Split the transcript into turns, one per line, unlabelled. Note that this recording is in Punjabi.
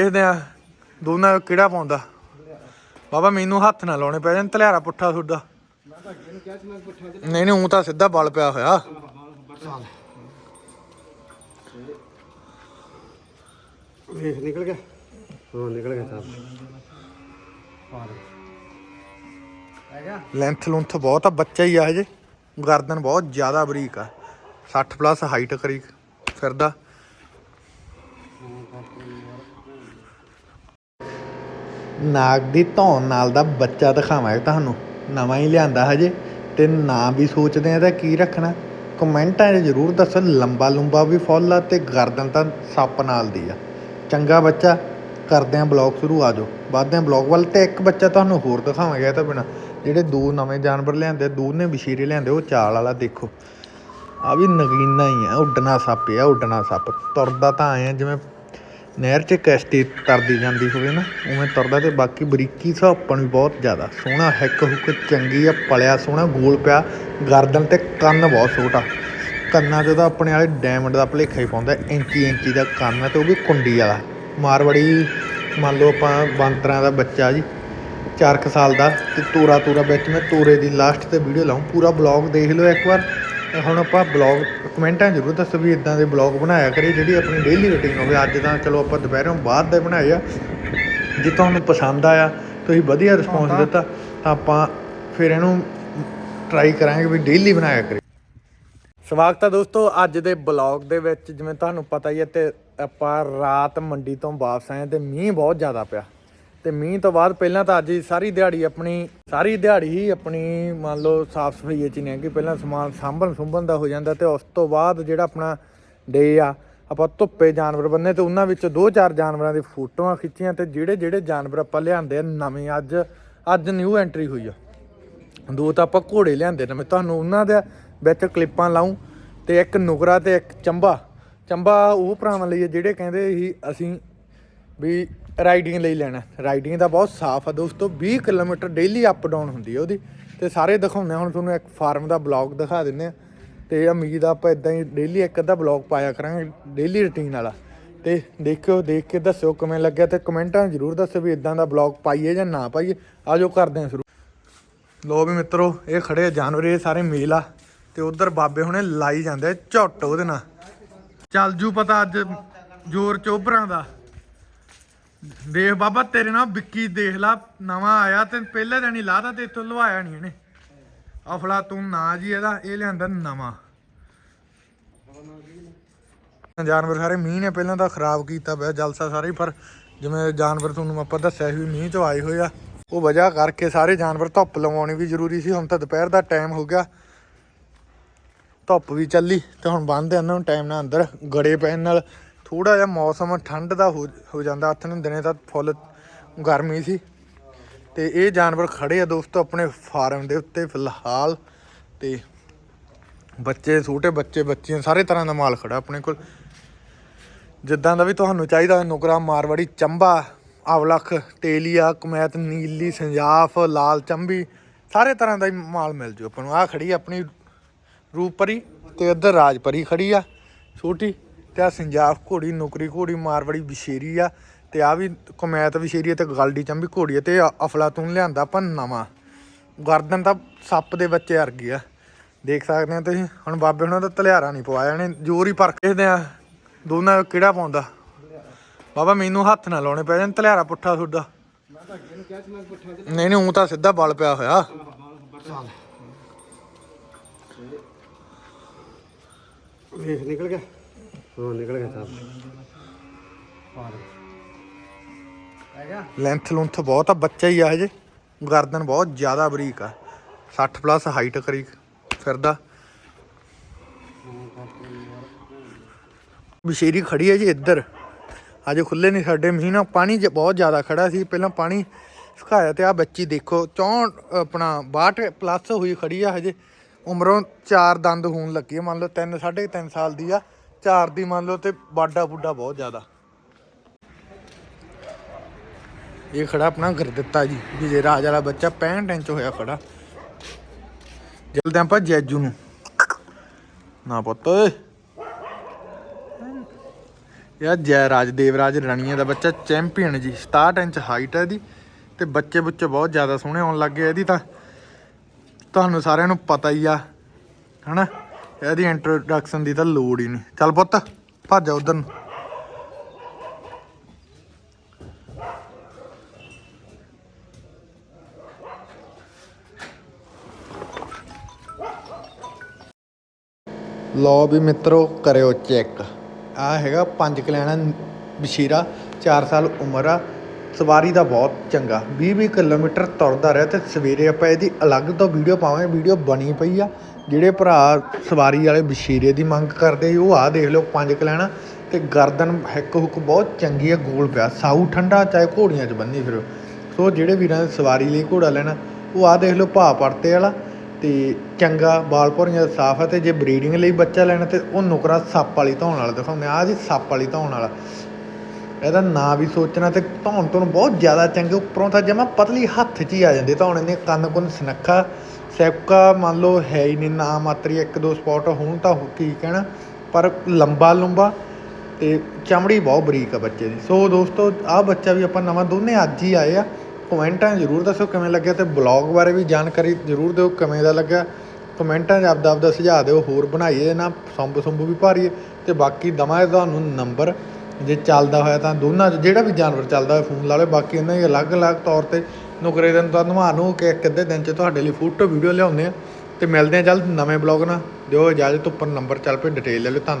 ਦੇਖਦੇ ਆ ਦੋਨਾਂ ਚੋਂ ਕਿਹੜਾ ਪਾਉਂਦਾ? ਬਾਬਾ ਮੈਨੂੰ ਹੱਥ ਨਾ ਲਾਉਣੇ ਪੈ ਜਾਣ ਤਲਿਆਰਾ ਪੁੱਠਾ ਤੁਹਾਡਾ। ਨਹੀਂ ਨਹੀਂ ਉਹ ਤਾਂ ਸਿੱਧਾ ਬਲ ਪਿਆ ਹੋਇਆ।
ਵੇਖ ਨਿਕਲ ਗਿਆ। ਹਾਂ ਨਿਕਲ ਗਿਆ ਸਾਹਿਬ ਹੈਗਾ
ਲੈਂਥ ਲੁੰਥ ਬਹੁਤ ਆ ਬੱਚਾ ਹੀ ਆ ਹਜੇ ਗਰਦਨ ਬਹੁਤ ਜ਼ਿਆਦਾ ਬਰੀਕ ਆ। 60 ਪਲੱਸ ਹਾਈਟ ਕਰੀ ਫਿਰਦਾ। ਨਾਗ ਦੀ ਧੌਣ ਨਾਲ ਦਾ ਬੱਚਾ ਦਿਖਾਵਾਂਗੇ ਤੁਹਾਨੂੰ। ਨਵਾਂ ਹੀ ਲਿਆਂਦਾ ਹਜੇ, ਤੇ ਨਾਂ ਵੀ ਸੋਚਦੇ ਆ ਤਾਂ ਕੀ ਰੱਖਣਾ। ਕਮੈਂਟਾਂ 'ਚ ਜ਼ਰੂਰ ਦੱਸੋ, ਲੰਬਾ ਲੰਬਾ ਵੀ ਫੁੱਲ ਆ ਤੇ ਗਰਦਨ ਤਾਂ ਸੱਪ ਨਾਲ ਦੀ ਆ। ਚੰਗਾ ਬੱਚਾ ਕਰਦੇ ਆਂ ਬਲੌਗ ਸ਼ੁਰੂ ਆ ਜਾਓ। ਵੱਧਦੇ ਆਂ ਬਲੌਗ ਵੱਲ ਤੇ ਇੱਕ ਬੱਚਾ ਤੁਹਾਨੂੰ ਹੋਰ ਦਿਖਾਵਾਂਗੇ ਇਹ ਤਾਂ ਬਿਨਾ। ਜਿਹੜੇ ਦੋ ਨਵੇਂ ਜਾਨਵਰ ਲਿਆਂਦੇ ਦੂਰ ਨੇ ਬਸ਼ੀਰੇ ਲਿਆਂਦੇ, ਉਹ ਚਾਲ ਵਾਲਾ ਦੇਖੋ। ਆ ਵੀ ਨਗੀਨਾ ਹੀ ਆ, ਉੱਡਣਾ ਸੱਪ ਆ, ਉੱਡਣਾ ਸੱਪ। ਤੁਰਦਾ ਤਾਂ ਆਏ ਆ, ਜਿਵੇਂ ਨਹਿਰ 'ਚ ਕਸ਼ਤੀ ਤਰਦੀ ਜਾਂਦੀ ਹੋਵੇ ਨਾ, ਉਵੇਂ ਤਰਦਾ ਤੇ ਬਾਕੀ ਬਰੀਕੀ ਸੁਹੱਪਣ ਵੀ ਬਹੁਤ ਜ਼ਿਆਦਾ। ਸੋਹਣਾ ਹਿੱਕ ਹੁੱਕ ਚੰਗੀ ਆ, ਪਲਿਆ ਸੋਹਣਾ, ਗੋਲ ਪਿਆ, ਗਰਦਨ ਤੇ ਕੰਨ ਬਹੁਤ ਛੋਟਾ ਕੰਨਾਂ 'ਚ ਤਾਂ ਆਪਣੇ ਵਾਲੇ ਡਾਇਮੰਡ ਦਾ ਭਲੇਖਾ ਹੀ ਪਾਉਂਦਾ, ਇੰਚੀ ਇੰਚੀ ਦਾ ਕੰਨ ਆ ਤੇ ਉਹ ਵੀ ਕੁੰਡੀ ਵਾਲਾ। ਮਾਰਵੜੀ ਮੰਨ ਲਓ ਆਪਾਂ ਬਾਂਤਰਾਂ ਦਾ ਬੱਚਾ ਜੀ 4 ਸਾਲ ਦਾ, ਤੇ ਤੋਰਾ ਤੋਰਾ ਵਿੱਚ ਮੈਂ ਤੋਰੇ ਦੀ ਲਾਸਟ ਤੇ ਵੀਡੀਓ ਲਾਉਂ ਪੂਰਾ ਬਲੌਗ ਦੇਖ ਲਿਓ ਇੱਕ ਵਾਰ। ਤੇ ਹੁਣ ਆਪਾਂ ਬਲੌਗ ਕਮੈਂਟਾਂ ਜ਼ਰੂਰ ਦੱਸੋ ਵੀ ਇਦਾਂ ਦੇ ਬਲੌਗ ਬਣਾਇਆ ਕਰੀ ਜਿਹੜੀ ਆਪਣੀ ਡੇਲੀ ਰੁਟੀਨ ਹੋਵੇ। ਅੱਜ ਤਾਂ ਚਲੋ ਆਪਾਂ ਦੁਪਹਿਰੋਂ ਬਾਅਦ ਦੇ ਬਣਾਏ ਆ ਜੇ ਤੁਹਾਨੂੰ ਪਸੰਦ ਆਇਆ ਤੁਸੀਂ ਵਧੀਆ ਰਿਸਪੌਂਸ ਦਿੱਤਾ ਤਾਂ ਆਪਾਂ ਫਿਰ ਇਹਨੂੰ ਟਰਾਈ ਕਰਾਂਗੇ ਵੀ ਡੇਲੀ ਬਣਾਇਆ ਕਰੀ ਸਵਾਗਤ ਹੈ ਦੋਸਤੋ ਅੱਜ ਦੇ ਬਲੌਗ ਦੇ ਵਿੱਚ ਜਿਵੇਂ ਤੁਹਾਨੂੰ ਪਤਾ ਹੀ ਹੈ ਤੇ ਆਪਾਂ ਰਾਤ ਮੰਡੀ ਤੋਂ ਵਾਪਸ ਆਏ ਤੇ ਮੀਂਹ ਬਹੁਤ ਜ਼ਿਆਦਾ ਪਿਆ। ਤੇ ਮੀਂਹ ਤੋਂ ਬਾਅਦ ਪਹਿਲਾਂ ਤਾਂ ਅੱਜ ਹੀ ਸਾਰੀ ਦਿਹਾੜੀ ਆਪਣੀ, ਸਾਰੀ ਦਿਹਾੜੀ ਹੀ ਆਪਣੀ ਮੰਨ ਲਓ ਸਾਫ਼ ਸਫ਼ਾਈ ਚ ਨਹੀਂ ਕਿ ਪਹਿਲਾਂ ਸਮਾਨ ਸਾਂਭਣ ਸੁੰਭਣ ਦਾ ਹੋ ਜਾਂਦਾ ਤੇ ਉਸ ਤੋਂ ਬਾਅਦ ਜਿਹੜਾ ਆਪਣਾ ਡੇ ਆ, ਆਪਾਂ ਧੁੱਪੇ ਜਾਨਵਰ ਬੰਨੇ ਤੇ ਉਹਨਾਂ ਵਿੱਚ ਦੋ ਚਾਰ ਜਾਨਵਰਾਂ ਦੀ ਫੋਟੋਆਂ ਖਿੱਚੀਆਂ ਤੇ ਜਿਹੜੇ ਜਿਹੜੇ ਜਾਨਵਰ ਆਪਾਂ ਲਿਆਂਦੇ ਆ ਨਵੇਂ, ਅੱਜ ਅੱਜ ਨਿਊ ਐਂਟਰੀ ਹੋਈ ਆ। ਦੋ ਤਾਂ ਆਪਾਂ ਘੋੜੇ ਲਿਆਂਦੇ ਨੇ, ਮੈਂ ਤੁਹਾਨੂੰ ਉਹਨਾਂ ਦੇ ਵਿੱਚ ਕਲਿੱਪਾਂ ਲਾਉਂ ਤੇ ਇੱਕ ਨੁਕਰਾ ਤੇ ਇੱਕ ਚੰਬਾ। ਚੰਬਾ ਉਹ ਭਰਾਵਾਂ ਲਈ ਹੈ ਜਿਹੜੇ ਕਹਿੰਦੇ ਸੀ ਅਸੀਂ ਵੀ ਰਾਈਡਿੰਗ ਲਈ ਲੈਣਾ। ਰਾਈਡਿੰਗ ਦਾ ਬਹੁਤ ਸਾਫ਼ ਆ ਦੋਸਤੋ 20 ਕਿਲੋਮੀਟਰ ਡੇਲੀ ਅਪ ਡਾਊਨ ਹੁੰਦੀ ਹੈ ਉਹਦੀ। ਤੇ ਸਾਰੇ ਦਿਖਾਉਂਦੇ ਆ, ਹੁਣ ਤੁਹਾਨੂੰ ਇੱਕ ਫਾਰਮ ਦਾ ਬਲੌਗ ਦਿਖਾ ਦਿੰਨੇ ਆ। ਤੇ ਉਮੀਦ ਆਪਾਂ ਇਦਾਂ ਹੀ ਡੇਲੀ ਇੱਕ ਅੱਧਾ ਬਲੌਗ ਪਾਇਆ ਕਰਾਂਗੇ ਡੇਲੀ ਰੁਟੀਨ ਵਾਲਾ। ਤੇ ਦੇਖਿਓ, ਦੇਖ ਕੇ ਦੱਸਿਓ ਕਿਵੇਂ ਲੱਗਿਆ ਤੇ ਕਮੈਂਟਾਂ ਜ਼ਰੂਰ ਦੱਸਿਓ ਵੀ ਇਦਾਂ ਦਾ ਬਲੌਗ ਪਾਈਏ ਜਾਂ ਨਾ ਪਾਈਏ। ਆਜੋ ਕਰਦੇ ਹਾਂ ਸ਼ੁਰੂ। ਲੋ ਵੀ ਮਿੱਤਰੋ, ਇਹ ਖੜੇ ਆ ਜਾਨਵਰ, ਇਹ ਸਾਰੇ ਮੇਲ ਆ। ਤੇ ਉਧਰ ਬਾਬੇ ਹੁਣੇ ਲਾਈ ਜਾਂਦੇ ਝੁੱਟ ਉਹਦੇ ਨਾਲ। ਚੱਲ ਜੂ ਪਤਾ ਅੱਜ ਜ਼ੋਰ ਚੋਬਰਾਂ ਦਾ। ਦੇਖ ਬਾਬਾ, ਤੇਰੇ ਨਾਲ ਵਿੱਕੀ ਦੇਖ ਲਾ, ਨਵਾਂ ਆਇਆ ਤੇ ਪਹਿਲੇ ਦਿਨ ਹੀ ਲਾਦਾ ਤੇ ਇੱਥੋਂ ਲਵਾਇਆ ਨਹੀਂ ਇਹਨੇ। ਅਫਲਾ, ਤੂੰ ਨਾ ਜੀ ਇਹਦਾ, ਇਹ ਲਿਆਂਦਾ ਨਵਾਂ। ਜਾਨਵਰ ਸਾਰੇ ਮੀਂਹ ਨੇ ਪਹਿਲਾਂ ਤਾਂ ਖਰਾਬ ਕੀਤਾ ਪਿਆ, ਜਲਸਾ ਸਾਰੇ ਪਰ ਜਿਵੇਂ ਜਾਨਵਰ ਤੁਹਾਨੂੰ ਆਪਾਂ ਦੱਸਿਆ ਸੀ ਵੀ ਮੀਂਹ ਚੋਂ ਆਏ ਹੋਏ ਆ, ਉਹ ਵਜ੍ਹਾ ਕਰਕੇ ਸਾਰੇ ਜਾਨਵਰ ਧੁੱਪ ਲਵਾਉਣੀ ਵੀ ਜ਼ਰੂਰੀ ਸੀ, ਹੁਣ ਤਾਂ ਦੁਪਹਿਰ ਦਾ ਟਾਈਮ ਹੋ ਗਿਆ। ਧੁੱਪ ਵੀ ਚੱਲੀ ਤੇ ਹੁਣ ਬੰਦ ਇਹਨਾਂ ਨੂੰ ਟਾਈਮ ਨਾਲ ਅੰਦਰ ਗੜੇ ਪੈਣ ਨਾਲ। ਥੋੜਾ ਜਿਹਾ ਮੌਸਮ ਠੰਡ ਦਾ ਹੋ ਹੋ ਜਾਂਦਾ, ਹੱਥ ਨੂੰ ਦਿਨੇ ਤਾਂ ਫੁੱਲ ਗਰਮੀ ਸੀ। ਤੇ ਇਹ ਜਾਨਵਰ ਖੜੇ ਆ ਦੋਸਤੋ ਆਪਣੇ ਫਾਰਮ ਦੇ ਉੱਤੇ ਫਿਲਹਾਲ। ਤੇ ਬੱਚੇ, ਛੋਟੇ ਬੱਚੇ, ਬੱਚੀਆਂ, ਸਾਰੇ ਤਰ੍ਹਾਂ ਦਾ ਮਾਲ ਖੜਾ ਆਪਣੇ ਕੋਲ। ਜਿੱਦਾਂ ਦਾ ਵੀ ਤੁਹਾਨੂੰ ਚਾਹੀਦਾ ਹੋਵੇ ਨੁਕਰਾ, ਮਾਰਵਾੜੀ, ਚੰਬਾ ਅਵਲਖ ਤੇਲੀਆ, ਕਮੈਤ, ਨੀਲੀ, ਸੰਜਾਫ, ਲਾਲ ਚੰਬੀ, ਸਾਰੇ ਤਰ੍ਹਾਂ ਦਾ ਹੀ ਮਾਲ ਮਿਲ ਜੂ ਆਪਾਂ ਨੂੰ। ਆ ਖੜੀ ਆਪਣੀ ਰੂਪਰੀ ਤੇ ਇੱਧਰ ਰਾਜਪਰੀ ਖੜੀ ਆ, ਛੋਟੀ। ਤੇ ਆ ਸੰਜਾਫ ਘੋੜੀ, ਨੁਕਰੀ ਘੋੜੀ, ਮਾਰਵਾੜੀ ਵਿਸ਼ੇਰੀ ਆ। ਤੇ ਆ ਵੀ ਕਮੈਤ ਵਿਸ਼ੇਰੀ ਤੇ ਗਲਡੀ ਚੰਬੀ ਘੋੜੀ ਆ ਤੇ ਅਫਲਾਤੂਨ ਲਿਆਂਦਾ ਆਪਾਂ ਨਵਾਂ। ਗਰਦਨ ਤਾਂ ਸੱਪ ਦੇ ਬੱਚੇ ਵਰਗੀ ਆ। ਦੇਖ ਸਕਦੇ ਆ ਤੁਸੀਂ, ਹੁਣ ਬਾਬੇ ਹੁਣਾਂ ਦਾ ਤਲਿਆਰਾ ਨਹੀਂ ਪਵਾਇਆ, ਇਹਨੇ ਜ਼ੋਰ ਹੀ ਭਰ ਆ। ਦੋਨਾਂ ਕਿਹੜਾ ਪਾਉਂਦਾ? ਬਾਬਾ ਮੈਨੂੰ ਹੱਥ ਨਾ ਲਾਉਣੇ ਪੈ ਜਾਣ ਤਲਿਆਰਾ ਪੁੱਠਾ ਤੁਹਾਡਾ। ਨਹੀਂ ਨਹੀਂ ਉਹ ਤਾਂ ਸਿੱਧਾ ਬਲ ਪਿਆ ਹੋਇਆ।
ਵੇਖ, ਨਿਕਲ ਗਿਆ। ਹਾਂ ਨਿਕਲ ਗਿਆ ਸਾਹਿਬ
ਲੈਂਥ ਲੁੰਥ ਬਹੁਤ ਆ, ਬੱਚਾ ਹੀ ਆ ਹਜੇ। ਗਰਦਨ ਬਹੁਤ ਜ਼ਿਆਦਾ ਬਰੀਕ ਆ। 60 ਪਲੱਸ ਹਾਈਟ ਕਰੀ ਫਿਰਦਾ। ਬਸ਼ੇਰੀ ਖੜੀ ਹੈ ਜੀ ਇੱਧਰ। ਅਜੇ ਖੁੱਲੇ ਨਹੀਂ ਸਾਡੇ ਮੀਂਹ ਪਾਣੀ ਬਹੁਤ ਜ਼ਿਆਦਾ ਖੜਾ ਸੀ। ਪਹਿਲਾਂ ਪਾਣੀ ਸੁਕਾਇਆ ਤੇ ਆ ਬੱਚੀ ਦੇਖੋ 64 ਆਪਣਾ 62 ਪਲੱਸ ਹੋਈ ਖੜੀ ਆ ਹਜੇ। ਉਮਰੋਂ ਚਾਰ ਦੰਦ ਹੋਣ ਲੱਗੀ ਆ, ਮੰਨ ਲਓ 3 3.5 ਸਾਲ ਦੀ ਆ। ਚਾਰ ਦੀ ਮੰਨ ਲਓ ਤੇ ਬਾਡਾ ਬੁੱਡਾ ਬਹੁਤ ਜ਼ਿਆਦਾ। ਇਹ ਖੜਾ ਆਪਣਾ ਕਰ ਦਿੱਤਾ ਜੀ ਵਿਜੇ ਰਾਜ ਵਾਲਾ ਬੱਚਾ 65 ਇੰਚ ਹੋਇਆ ਖੜਾ। ਜਲਦੇ ਆਪਾਂ ਜੈਜੂ ਨੂੰ। ਨਾ ਪੁੱਤ, ਓਏ। ਇਹ ਜੈ ਰਾਜ ਦੇਵਰਾਜ ਰਣੀਏ ਦਾ ਬੱਚਾ ਚੈਂਪੀਅਨ ਜੀ 67 ਇੰਚ ਹਾਈਟ ਹੈ ਇਹਦੀ, ਤੇ ਬੱਚੇ ਬੁੱਚੇ ਬਹੁਤ ਜ਼ਿਆਦਾ ਸੋਹਣੇ ਆਉਣ ਲੱਗੇ ਇਹਦੀ ਤਾਂ। ਤੁਹਾਨੂੰ ਸਾਰਿਆਂ ਨੂੰ ਪਤਾ ਹੀ ਆ, ਹਨਾ? ਇਹਦੀ ਇੰਟਰੋਡਕਸ਼ਨ ਦੀ ਤਾਂ ਲੋੜ ਹੀ ਨਹੀਂ। ਚੱਲ ਪੁੱਤ, ਭੱਜ ਜਾ ਉਧਰ ਨੂੰ। ਲੋ ਵੀ ਮਿੱਤਰੋ, ਕਰਿਓ ਚੈੱਕ ਆ ਹੈਗਾ ਪੰਜ ਕਲਿਆਣਾ ਬਸ਼ੀਰਾ 4 ਸਾਲ ਉਮਰ ਆ, ਸਵਾਰੀ ਦਾ ਬਹੁਤ ਚੰਗਾ। 20-20 ਕਿਲੋਮੀਟਰ ਤੁਰਦਾ ਰਿਹਾ ਤੇ ਸਵੇਰੇ ਆਪਾਂ ਇਹਦੀ ਅਲੱਗ ਤੋਂ ਵੀਡੀਓ ਪਾਵਾਂਗੇ। ਵੀਡੀਓ ਬਣੀ ਪਈ ਆ। ਜਿਹੜੇ ਭਰਾ ਸਵਾਰੀ ਵਾਲੇ ਬਸ਼ੀਰੇ ਦੀ ਮੰਗ ਕਰਦੇ ਉਹ ਆਹ ਦੇਖ ਲਓ, ਪੰਜ ਕਲਿਆਣਾ ਅਤੇ ਗਰਦਨ ਹਿੱਕ ਹੁੱਕ ਬਹੁਤ ਚੰਗੀ ਹੈ ਗੋਲ ਪਿਆ। ਸਾਊ ਠੰਡਾ ਚਾਹੇ ਘੋੜੀਆਂ 'ਚ ਬੰਨੀ ਫਿਰੋ। ਸੋ ਜਿਹੜੇ ਵੀਰਾਂ ਨੇ ਸਵਾਰੀ ਲਈ ਘੋੜਾ ਲੈਣਾ, ਉਹ ਆਹ ਦੇਖ ਲਓ, ਭਾਅ ਪੜਤੇ ਵਾਲਾ ਅਤੇ ਚੰਗਾ ਬਾਲ ਭੌਰੀਆਂ ਦਾ ਸਾਫ਼ ਹੈ ਅਤੇ ਜੇ ਬਰੀਡਿੰਗ ਲਈ ਬੱਚਾ ਲੈਣਾ ਤਾਂ ਉਹ ਨੁਕਰਾ ਸੱਪ ਵਾਲੀ ਧੌਣ ਵਾਲਾ ਦਿਖਾਉਂਦੇ ਆ। ਜੀ ਸੱਪ ਵਾਲੀ ਧੌਣ ਵਾਲਾ। ਇਹਦਾ ਨਾਂ ਵੀ ਸੋਚਣਾ ਤੇ ਧੌਣ ਤੋਂ ਬਹੁਤ ਜ਼ਿਆਦਾ ਚੰਗੇ, ਉੱਪਰੋਂ ਤਾਂ ਜਮਾ ਪਤਲੀ ਹੱਥ 'ਚ ਹੀ ਆ ਜਾਂਦੇ ਧੌਣ ਇਹਨੇ ਕੰਨ ਕੁੰਨ ਸਨੱਖਾ। ਸੈਪਕਾ ਮੰਨ ਲਓ ਹੈ ਹੀ ਨਹੀਂ, ਨਾ ਮਾਤਰੀ ਇੱਕ ਦੋ ਸਪੌਟ ਹੋਣ ਤਾਂ ਹੋ- ਠੀਕ ਹੈ ਨਾ ਪਰ ਲੰਬਾ ਲੰਬਾ ਤੇ ਚਮੜੀ ਬਹੁਤ ਬਰੀਕ ਆ ਬੱਚੇ ਦੀ। ਸੋ ਦੋਸਤੋ, ਆਹ ਬੱਚਾ ਵੀ ਆਪਾਂ ਨਵਾਂ ਦੋਨੇ ਅੱਜ ਹੀ ਆਏ ਆ। ਕਮੈਂਟਾਂ ਜ਼ਰੂਰ ਦੱਸੋ ਕਿਵੇਂ ਲੱਗਿਆ ਤੇ ਬਲੌਗ ਬਾਰੇ ਵੀ ਜਾਣਕਾਰੀ ਜ਼ਰੂਰ ਦਿਓ, ਕਿਵੇਂ ਦਾ ਲੱਗਾ ਕਮੈਂਟਾਂ 'ਚ ਆਪਦਾ ਆਪਦਾ ਸੁਝਾਅ ਦਿਓ, ਹੋਰ ਬਣਾਈਏ ਨਾ ਸੰਬ ਸੰਭੂ ਵੀ ਭਾਰੀਏ। ਤੇ ਬਾਕੀ ਦਵਾਂਗੇ ਤੁਹਾਨੂੰ ਨੰਬਰ। ਜੇ ਚੱਲਦਾ ਹੋਇਆ ਤਾਂ ਦੋਨਾਂ 'ਚ, ਜਿਹੜਾ ਵੀ ਜਾਨਵਰ ਚੱਲਦਾ ਹੋਇਆ ਫੋਨ ਲਾ ਲਓ, ਬਾਕੀ ਇਹਨਾਂ ਦੀ ਅਲੱਗ-ਅਲੱਗ ਤੌਰ ਤੇ ਨੁਕਰੇ ਦਿਨ ਤਾਂ ਨਵਾ ਨੂੰ ਕਿ ਇੱਕ ਅੱਧੇ ਦਿਨ 'ਚ ਤੁਹਾਡੇ ਲਈ ਫੋਟੋ ਵੀਡੀਓ ਲਿਆਉਂਦੇ ਆ। ਤੇ ਮਿਲਦੇ ਆ ਜਲਦ ਨਵੇਂ ਬਲੌਗ ਨਾਲ। ਦਿਓ ਇਜਾਜ਼ਤ, ਉੱਪਰ ਨੰਬਰ ਚੱਲ ਪਏ, ਡਿਟੇਲ ਲੈ ਲਿਓ, ਧੰਨਵਾਦ।